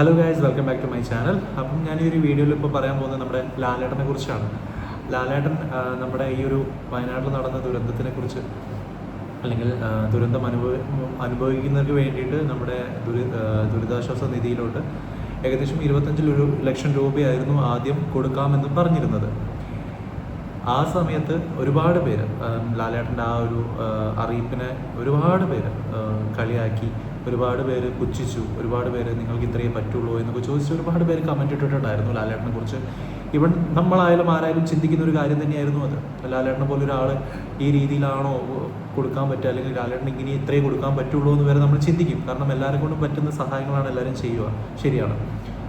Hello guys welcome back to my channel അപ്പം ഞാൻ ഈ ഒരു വീഡിയോയിൽ ഇപ്പോൾ പറയാൻ പോകുന്നത് നമ്മുടെ ലാലേട്ടനെ കുറിച്ചാണ്. ലാലേട്ടൻ നമ്മുടെ ഈ ഒരു വയനാട്ടിൽ നടന്ന ദുരന്തത്തിനെ കുറിച്ച് അല്ലെങ്കിൽ ദുരന്തം അനുഭവ അനുഭവിക്കുന്നവർക്ക് വേണ്ടിയിട്ട് നമ്മുടെ ദുരി ദുരിതാശ്വാസ നിധിയിലോട്ട് ഏകദേശം ഇരുപത്തഞ്ച് ലക്ഷം രൂപയായിരുന്നു ആദ്യം കൊടുക്കാമെന്ന് പറഞ്ഞിരുന്നത്. ആ സമയത്ത് ഒരുപാട് പേര് ലാലേട്ടന്റെ ആ ഒരു അറിയിപ്പിനെ ഒരുപാട് പേര് കളിയാക്കി ഒരുപാട് പേര് പുച്ഛിച്ചു ഒരുപാട് പേര് നിങ്ങൾക്ക് ഇത്രയേ പറ്റുള്ളൂ എന്നൊക്കെ ചോദിച്ച് ഒരുപാട് പേര് കമന്റ് ഇട്ടിട്ടുണ്ടായിരുന്നു ലാലേട്ടനെ കുറിച്ച്. ഇവൻ നമ്മളായാലും ആരായാലും ചിന്തിക്കുന്ന ഒരു കാര്യം തന്നെയായിരുന്നു അത്. ലാലേട്ടനെ പോലെ ഒരാൾ ഈ രീതിയിലാണോ കൊടുക്കാൻ പറ്റുക? അല്ലെങ്കിൽ ലാലേട്ടൻ ഇങ്ങനെ ഇത്രയേ കൊടുക്കാൻ പറ്റുള്ളൂ എന്ന് വരെ നമ്മൾ ചിന്തിക്കും. കാരണം എല്ലാവരും കൊണ്ടും പറ്റുന്ന സഹായങ്ങളാണ് എല്ലാവരും ചെയ്യുക. ശരിയാണ്.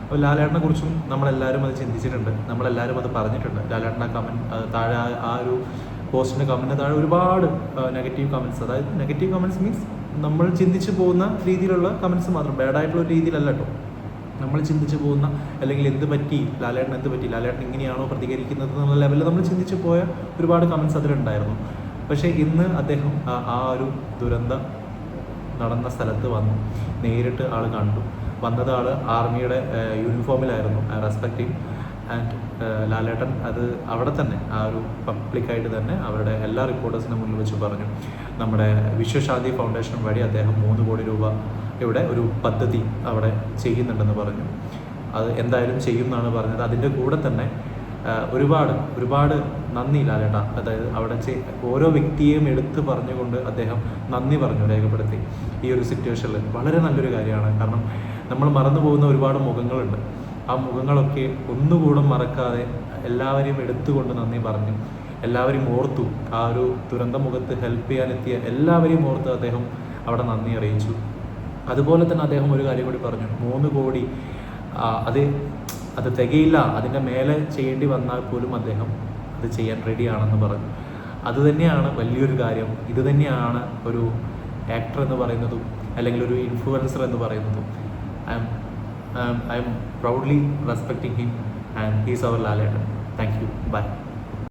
അപ്പോൾ ലാലേട്ടനെ കുറിച്ചും നമ്മളെല്ലാവരും അത് ചിന്തിച്ചിട്ടുണ്ട്. നമ്മളെല്ലാവരും അത് പറഞ്ഞിട്ടുണ്ട്. ലാലേട്ടൻ ആ കമൻ താഴെ ആ- ഒരു പോസ്റ്റിന്റെ കമന്റിന് താഴെ ഒരുപാട് നെഗറ്റീവ് കമന്റ്സ് അതായത് നെഗറ്റീവ് കമന്റ്സ് മീൻസ് നമ്മൾ ചിന്തിച്ചു പോകുന്ന രീതിയിലുള്ള കമന്റ്സ് മാത്രം. ബാഡായിട്ടുള്ള രീതിയിലല്ല കേട്ടോ നമ്മൾ ചിന്തിച്ചു പോകുന്ന അല്ലെങ്കിൽ എന്ത് പറ്റി ലാലേട്ടൻ എന്ത് പറ്റി ലാലേട്ടൻ ഇങ്ങനെയാണോ പ്രതികരിക്കുന്നത് എന്നുള്ള ലെവലിൽ നമ്മൾ ചിന്തിച്ചു പോയ ഒരുപാട് കമന്റ്സ് അതിലുണ്ടായിരുന്നു. പക്ഷേ ഇന്ന് അദ്ദേഹം ആ- ഒരു ദുരന്ത നടന്ന സ്ഥലത്ത് വന്നു. നേരിട്ട് ആൾ കണ്ടു. വന്നത് ആൾ ആർമിയുടെ യൂണിഫോമിലായിരുന്നു റെസ്പെക്റ്റിംഗ് ആൻഡ് ലാലേട്ടൻ അത് അവിടെ തന്നെ ആ ഒരു പബ്ലിക്കായിട്ട് തന്നെ അവരുടെ എല്ലാ റിപ്പോർട്ടേഴ്സിനും മുന്നിൽ വെച്ച് പറഞ്ഞു. നമ്മുടെ വിശ്വശാന്തി ഫൗണ്ടേഷൻ വഴി അദ്ദേഹം മൂന്ന് കോടി രൂപ ഇവിടെ ഒരു പദ്ധതി അവിടെ ചെയ്യുന്നുണ്ടെന്ന് പറഞ്ഞു. അത് എന്തായാലും ചെയ്യും എന്നാണ് പറഞ്ഞത്. അതിന്റെ കൂടെ തന്നെ ഒരുപാട് ഒരുപാട് നന്ദി ലാലേട്ട. അതായത് അവിടെ ഓരോ വ്യക്തിയെയും എടുത്ത് പറഞ്ഞുകൊണ്ട് അദ്ദേഹം നന്ദി പറഞ്ഞു രേഖപ്പെടുത്തി. ഈ ഒരു സിറ്റുവേഷനിൽ വളരെ നല്ലൊരു കാര്യമാണ്. കാരണം നമ്മൾ മറന്നു പോകുന്ന ഒരുപാട് മുഖങ്ങളുണ്ട്. ആ മുഖങ്ങളൊക്കെ ഒന്നുകൂടെ മറക്കാതെ എല്ലാവരെയും എടുത്തുകൊണ്ട് നന്ദി പറഞ്ഞു. എല്ലാവരും ഓർത്തു. ആ ഒരു ദുരന്ത മുഖത്ത് ഹെൽപ്പ് ചെയ്യാനെത്തിയ എല്ലാവരെയും ഓർത്ത് അദ്ദേഹം അവിടെ നന്ദി അറിയിച്ചു. അതുപോലെ തന്നെ അദ്ദേഹം ഒരു കാര്യം കൂടി പറഞ്ഞു. മൂന്ന് കോടി അത് അത് തികയില്ല. അതിന്റെ മേലെ ചെയ്യേണ്ടി വന്നാൽ പോലും അദ്ദേഹം അത് ചെയ്യാൻ റെഡിയാണെന്ന് പറഞ്ഞു. അത് തന്നെയാണ് വലിയൊരു കാര്യം. ഇത് തന്നെയാണ് ഒരു ആക്ടർ എന്ന് പറയുന്നതും അല്ലെങ്കിൽ ഒരു ഇൻഫ്ലുവൻസർ എന്ന് പറയുന്നതും. I'm um, I'm proudly respecting him and he's our leader Thank you. Bye.